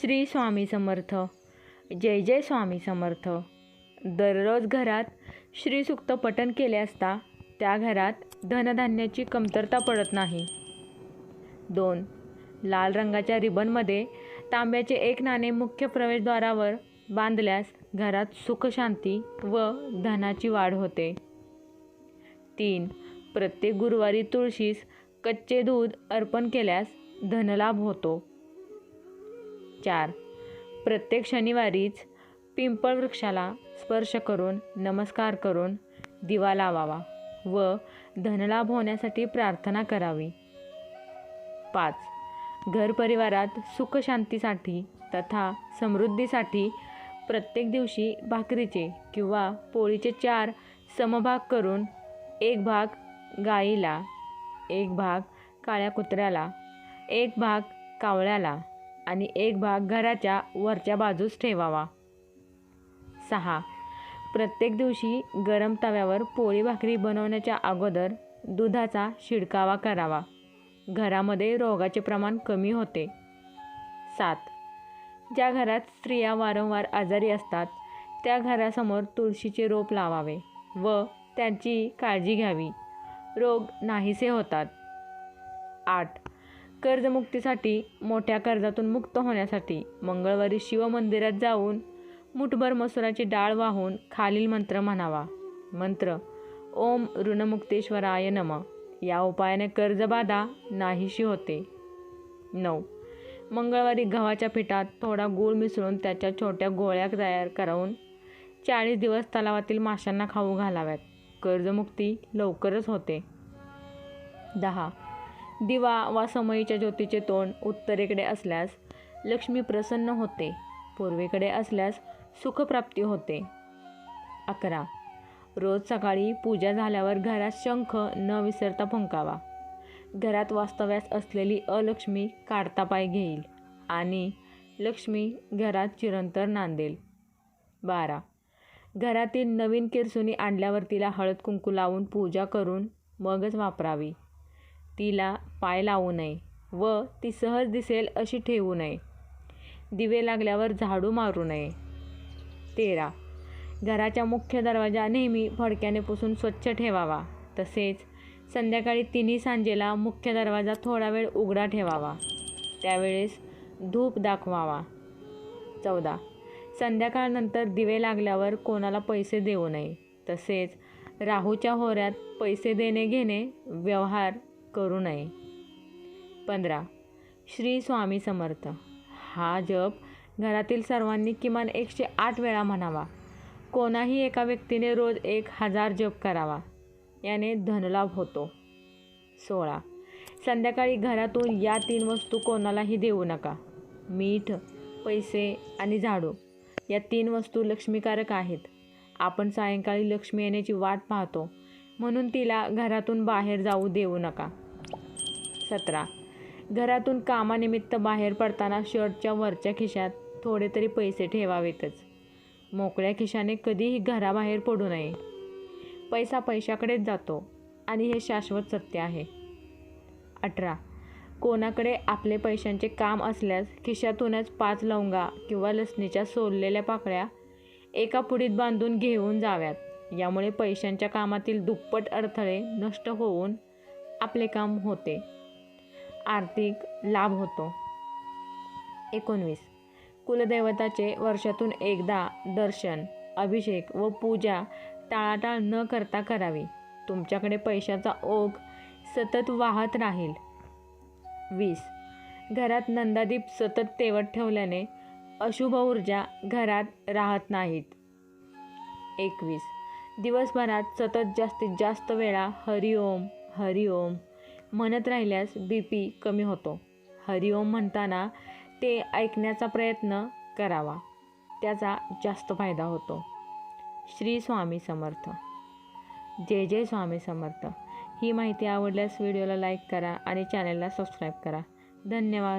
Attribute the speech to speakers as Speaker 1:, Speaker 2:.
Speaker 1: श्री स्वामी समर्थ. जय जय स्वामी समर्थ. दररोज घरात श्रीसुक्त पठण केले असता त्या घरात धनधान्याची कमतरता पडत नाही. दोन लाल रंगाच्या रिबनमध्ये तांब्याचे एक नाणे मुख्य प्रवेशद्वारावर बांधल्यास घरात सुखशांती व धनाची वाढ होते. तीन प्रत्येक गुरुवारी तुळशीस कच्चे दूध अर्पण केल्यास धनलाभ होतो. चार. प्रत्येक शनिवारीच पिंपळ वृक्षाला स्पर्श करून नमस्कार करून दिवा लावावा व धनलाभ होण्यासाठी प्रार्थना करावी. पाच. घर परिवारात सुखशांतीसाठी तथा समृद्धीसाठी प्रत्येक दिवशी भाकरीचे किंवा पोळीचे चार समभाग करून एक भाग गाईला एक भाग काळ्या कुत्र्याला एक भाग कावळ्याला आणि एक भाग घराच्या वरच्या बाजूस ठेवावा. सहा. प्रत्येक दिवशी गरम तव्यावर पोळी भाकरी बनवण्याच्या अगोदर दुधाचा शिडकावा करावा. घरामध्ये रोगाचे प्रमाण कमी होते. सात. ज्या घरात स्त्रिया वारंवार आजारी असतात त्या घरासमोर तुळशीचे रोप लावावे व त्यांची काळजी घ्यावी. रोग नाहीसे होतात. आठ. कर्जमुक्तीसाठी मोठ्या कर्जातून मुक्त होण्यासाठी मंगळवारी शिवमंदिरात जाऊन मुठभर मसुराची डाळ वाहून खालील मंत्र म्हणावा. मंत्र ओम ऋणमुक्तेश्वराय नम या उपायाने कर्जबाधा नाहीशी होते. नऊ. मंगळवारी गव्हाच्या पिठात थोडा गूळ मिसळून त्याच्या छोट्या गोळ्या तयार करून चाळीस दिवस तलावातील माशांना खाऊ घालाव्यात. कर्जमुक्ती लवकरच होते. दहा. दिवा वा समयीच्या ज्योतीचे तोंड उत्तरेकडे असल्यास लक्ष्मी प्रसन्न होते. पूर्वेकडे असल्यास सुखप्राप्ती होते. अकरा. रोज सकाळी पूजा झाल्यावर घरात शंख न विसरता फुंकावा. घरात वास्तव्यास असलेली अलक्ष्मी काढता पाय घेईल आणि लक्ष्मी घरात चिरंतर नांदेल. बारा. घरातील नवीन किरसुनी आणल्यावर तिला हळद कुंकू लावून पूजा करून मगच वापरावी. तिला पाय लावू नये व ती सहज दिसेल अशी ठेवू नये. दिवे लागल्यावर झाडू मारू नये. तेरा. घराच्या मुख्य दरवाजा नेहमी फडक्याने पुसून स्वच्छ ठेवावा. तसेच संध्याकाळी तिन्ही सांजेला मुख्य दरवाजा थोडा वेळ उघडा ठेवावा. त्यावेळेस धूप दाखवावा. चौदा. संध्याकाळनंतर दिवे लागल्यावर कोणाला पैसे देऊ नये. तसेच राहूच्या होऱ्यात पैसे देणे घेणे व्यवहार करू नये. पंधरा. श्री स्वामी समर्थ. हा जप घरातील सर्वांनी किमान एकशे आठ वेळा म्हणावा. कोणाही एका व्यक्तीने रोज एक हजार जप करावा. याने धनलाभ होतो. सोळा. संध्याकाळी घरातून या तीन वस्तू कोणालाही देऊ नका. मीठ पैसे आणि झाडू. या तीन वस्तू लक्ष्मीकारक आहेत. आपण सायंकाळी लक्ष्मी येण्याची वाट पाहतो. म्हणून तिला घरातून बाहेर जाऊ देऊ नका. सतरा. घरातून कामानिमित्त बाहेर पडताना शर्टच्या वरच्या खिशात थोडे तरी पैसे ठेवावेतच. मोकळ्या खिशाने कधीही घराबाहेर पडू नये. पैसा पैशाकडेच जातो आणि हे शाश्वत सत्य आहे. अठरा. कोणाकडे आपले पैशांचे काम असल्यास खिशातूनच पाच लवंगा किंवा लसणीच्या सोललेल्या पाकळ्या एका पुडीत बांधून घेऊन जाव्यात. यामुळे पैशांच्या कामातील दुप्पट अडथळे नष्ट होऊन आपले काम होते. आर्थिक लाभ होतो. एकोणवीस. कुलदैवताचे वर्षातून एकदा दर्शन अभिषेक व पूजा टाळाटाळ न करता करावी. तुमच्याकडे पैशाचा ओघ सतत वाहत राहील. वीस. घरात नंदादीप सतत तेवत ठेवल्याने अशुभ ऊर्जा घरात राहत नाहीत. एकवीस. दिवसभरात सतत जास्तीत जास्त वेळा हरिओम हरिओम म्हणत राहिल्यास बी पी कमी होतो. हरिओम म्हणताना ते ऐकण्याचा प्रयत्न करावा. त्याचा जास्त फायदा होतो. श्री स्वामी समर्थ. जय जय स्वामी समर्थ. ही माहिती आवडल्यास व्हिडिओला लाईक करा आणि चॅनलला सबस्क्राईब करा. धन्यवाद.